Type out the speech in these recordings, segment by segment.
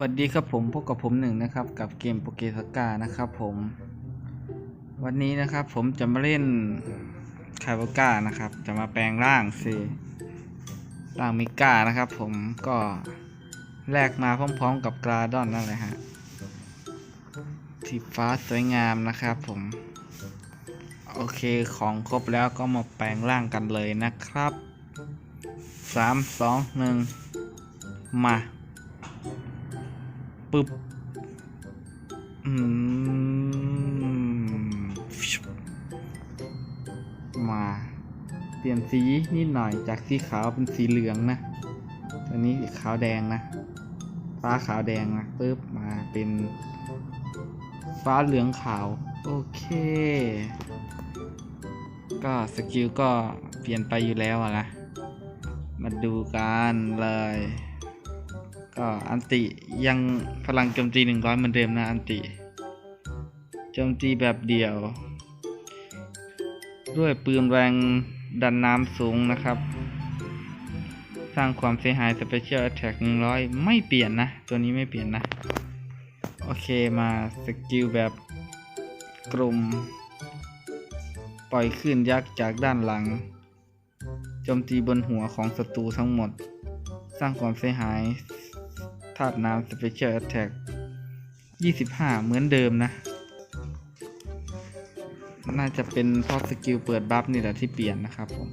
สวัสดีครับผมพบกับผมหนึ่งนะครับกับเกมโปเกสกานะครับผม วันนี้นะครับผมจะมาเล่นคาบก้านะครับ จะมาแปลงร่างสิร่างมิก้านะครับผมก็แลกมาพร้อมๆกับกราดอนนั่นแหละฮะสีฟ้าสวยงามนะครับผม โอเคของครบแล้วก็มาแปลงร่างกันเลยนะครับสามสองหนึ่งมา ปึ๊บอืมมาเปลี่ยนสีนิดหน่อยจากสีขาวเป็นสีเหลืองนะตอนนี้ขาวแดงนะ ฟ้าขาวแดงนะปึ๊บมาเป็นฟ้าเหลืองขาว โอเค ก็สกิลก็เปลี่ยนไปอยู่แล้วอะนะมาดูกันเลย ก็อันติยังพลังโจมตีหนึ่งร้อยเหมือนเดิมนะอันติโจมตีแบบเดี่ยว ด้วยปืนแรงดันน้ำสูงนะครับ สร้างความเสียหาย Special Attack 100ไม่เปลี่ยนนะ ตัวนี้ไม่เปลี่ยนนะ โอเคมาสกิลแบบกลุ่ม ปล่อยขึ้นยักษ์จากด้านหลังโจมตีบนหัวของศัตรูทั้งหมด สร้างความเสียหาย ธาตุน้ำ Special Attack 25 เหมือนเดิมนะ น่าจะเป็นเพราะสกิลเปิดบัฟนี่แหละที่เปลี่ยนนะครับผม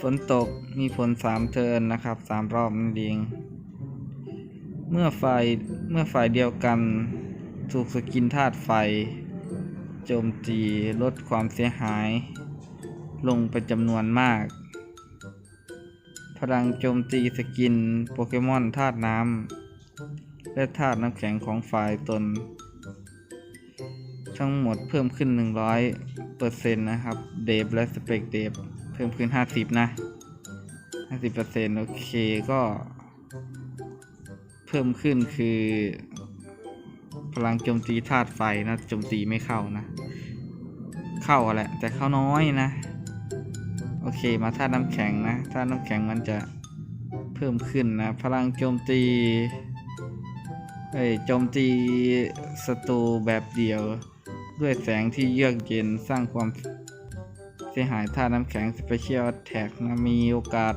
ฝนตกมีผล 3 เทิร์นนะครับ 3 รอบนั่นเอง เมื่อฝ่ายเมื่อฝ่ายเดียวกันถูกสกินธาตุไฟ โจมตีลดความเสียหาย ลงไปจำนวนมาก พลังโจมตีสกินโปเกมอนธาตุน้ำ และธาตุน้ำแข็งของฝ่ายตน ทั้งหมดเพิ่มขึ้น 100เปอร์เซ็นต์นะครับ เดฟและสเปกเดฟเพิ่มขึ้น 50 นะ 50เปอร์เซ็นต์โอเคก็ เพิ่มขึ้นคือ พลังโจมตีธาตุไฟนะโจมตีไม่เข้านะ เข้าอะแหละแต่เข้าน้อยนะ โอเคมาธาตุน้ำแข็งนะธาตุน้ำแข็งมันจะเพิ่มขึ้นนะ พลังโจมตีเอ้ยโจมตีศัตรูแบบเดียว ด้วยแสงที่เยือกเย็นสร้างความเสียหายธาตุน้ำแข็ง Special Attack นะมีโอกาส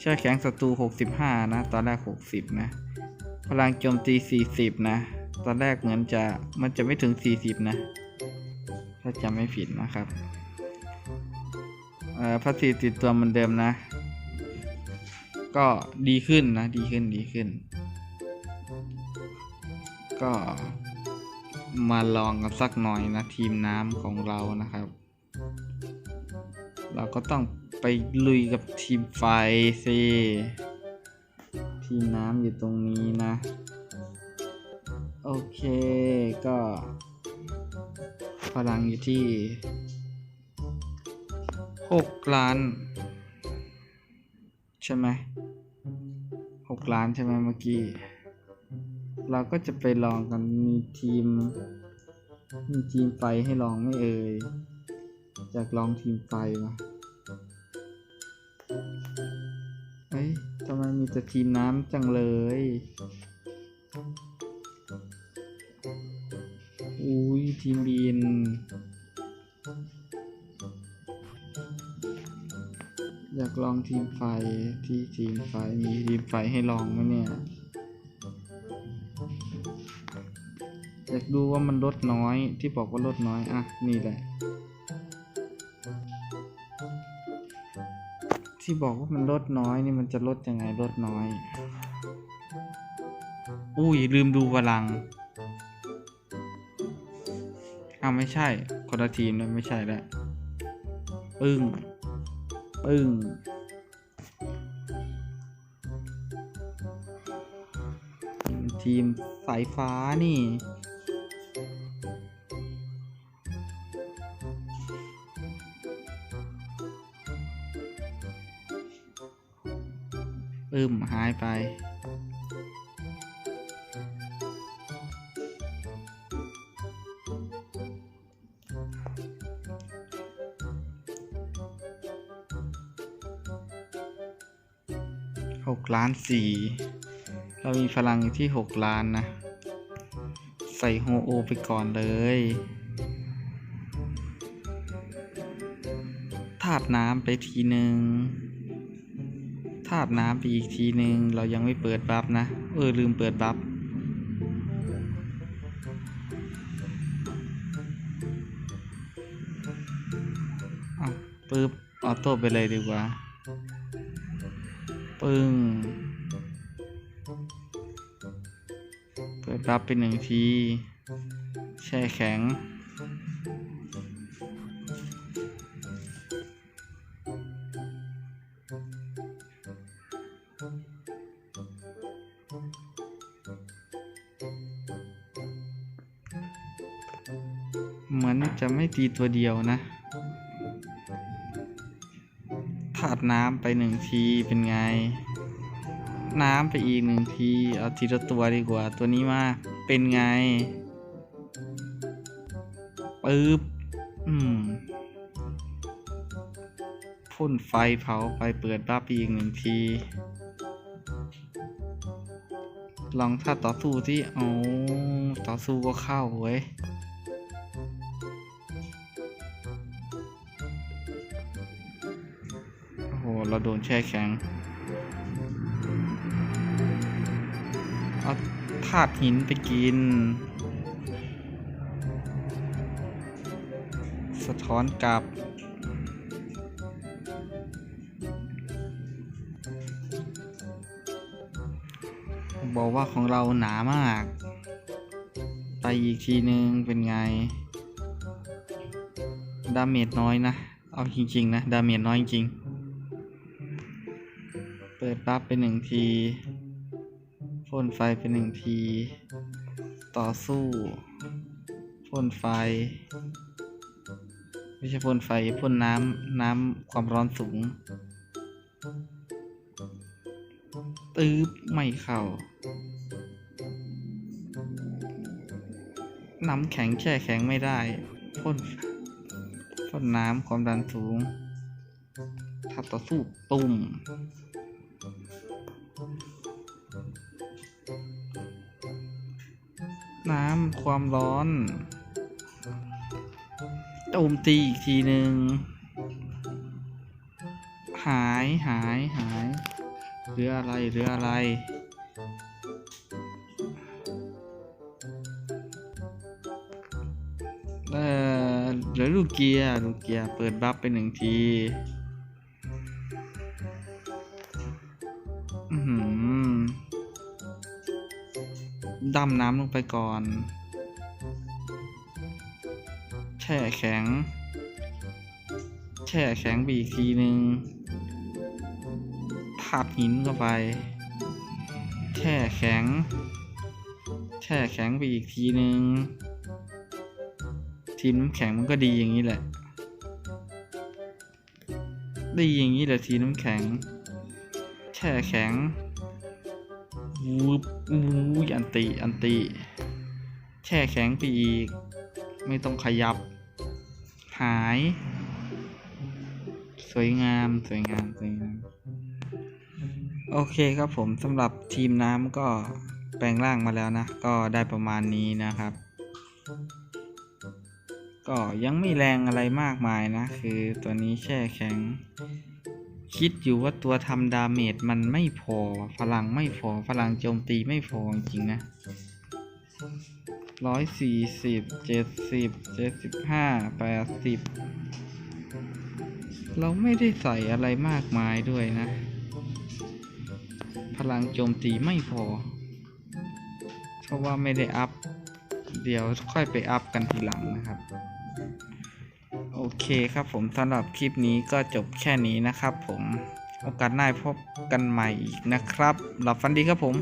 แช่แข็งศัตรู 65 นะ ตอนแรก 60 นะ พลังโจมตี 40 นะ ตอนแรกเหมือนจะมันจะไม่ถึง 40 นะ ถ้าจำไม่ผิดนะครับ พัสซีติดตัวเหมือนเดิมนะ ก็ดีขึ้นนะ ดีขึ้นดีขึ้น ก็มาลองกันสักหน่อยนะ ทีมน้ำของเรานะครับ เราก็ต้องไปลุยกับทีมไฟสิทีมน้ำอยู่ตรงนี้นะ โอเคก็พลังอยู่ที่ หกล้าน ใช่ไหมหกล้านใช่ไหมเมื่อกี้ เราก็จะไปลองกันมีทีม มีทีมไฟให้ลองไม่เอ่ยจากลองทีมไฟมาเอ้ยทำไมมีแต่ทีมน้ำจังเลย อุ้ยทีมบิน อยากลองทีมไฟที่ทีมไฟมีทีมไฟให้ลองไหมเนี่ยอยากดูว่ามันลดน้อยที่บอกว่าลดน้อยอะนี่แหละ ที่บอกว่ามันลดน้อยนี่มันจะลดยังไงลดน้อย อุ้ยลืมดูพลังอ้าวไม่ใช่คนละทีมแล้วไม่ใช่แล้วปึ้ง ปึ้งทีมสายฟ้านี่ อึ้มหายไป หกล้านสี่เรามีพลังอยู่ที่หกล้านนะ ใส่โฮโอไปก่อนเลยธาตุน้ำไปทีหนึ่งธาตุน้ำไปอีกทีหนึ่งเรายังไม่เปิดบัฟนะ เออ ลืมเปิดบัฟเอาปึ๊บออโต้ไปเลยดีกว่า ปึ้ง เปิดรับไปหนึ่งที แช่แข็ง เหมือนจะไม่ตีตัวเดียวนะ น้ำไปหนึ่งทีเป็นไง น้ำไปอีกหนึ่งที เอาทีละตัวดีกว่า ตัวนี้มา เป็นไงปึ๊บ อืมพ่นไฟเผาไปเปิดบ้าไปอีกหนึ่งที ลองถ้าต่อสู้ที่เอาต่อสู้ก็เข้าเว้ย เราโดนแช่แข็งเอาธาตุหินไปกิน สะท้อนกลับ บอกว่าของเราหนามาก ไปอีกทีนึงเป็นไง ดาเมจน้อยนะ เอาจริง ๆ นะ ดาเมจน้อยจริง ปิดปั๊บไปหนึ่งทีพ่นไฟไปหนึ่งที ต่อสู้พ่นไฟ ไม่ใช่พ่นไฟพ่นน้ำน้ำความร้อนสูง ตืบไม่เข้า น้ำแข็งแช่แข็งไม่ได้พ่นพ่นน้ำความดันสูงถ้าต่อสู้ตุ่ม น้ำความร้อนโจมตีอีกทีหนึ่งหายหายหายเหลืออะไรเหลืออะไร เออเหลือลูกเกียร์ลูกเกียร์เปิดบัฟไปหนึ่งที ดำน้ำลงไปก่อน แช่แข็ง แช่แข็งไปอีกทีหนึ่งทาบหินเข้าไป แช่แข็ง แช่แข็งไปอีกทีหนึ่งทีมน้ำแข็งมันก็ดีอย่างนี้แหละ ดีอย่างนี้แหละทีมน้ำแข็ง แช่แข็ง วูบวูยอันติอันติ แช่แข็งไปอีก ไม่ต้องขยับ หาย สวยงาม สวยงาม สวยงาม โอเคครับผมสำหรับทีมน้ำก็แปลงร่างมาแล้วนะ ก็ได้ประมาณนี้นะครับ ก็ยังไม่แรงอะไรมากมายนะ คือตัวนี้แช่แข็ง คิดอยู่ว่าตัวทำดาเมจมันไม่พอพลังไม่พอพลังโจมตีไม่พอจริงนะร้อยสี่สิบเจ็ดสิบเจ็ดสิบห้าแปดสิบเราไม่ได้ใส่อะไรมากมายด้วยนะ พลังโจมตีไม่พอ เพราะว่าไม่ได้อัพ เดี๋ยวค่อยไปอัพกันทีหลังนะครับ เคครับผมสำหรับคลิปนี้ก็จบแค่นี้นะครับผม โอกาสหน้าพบกันใหม่อีกนะครับ หลับฝันดีครับผม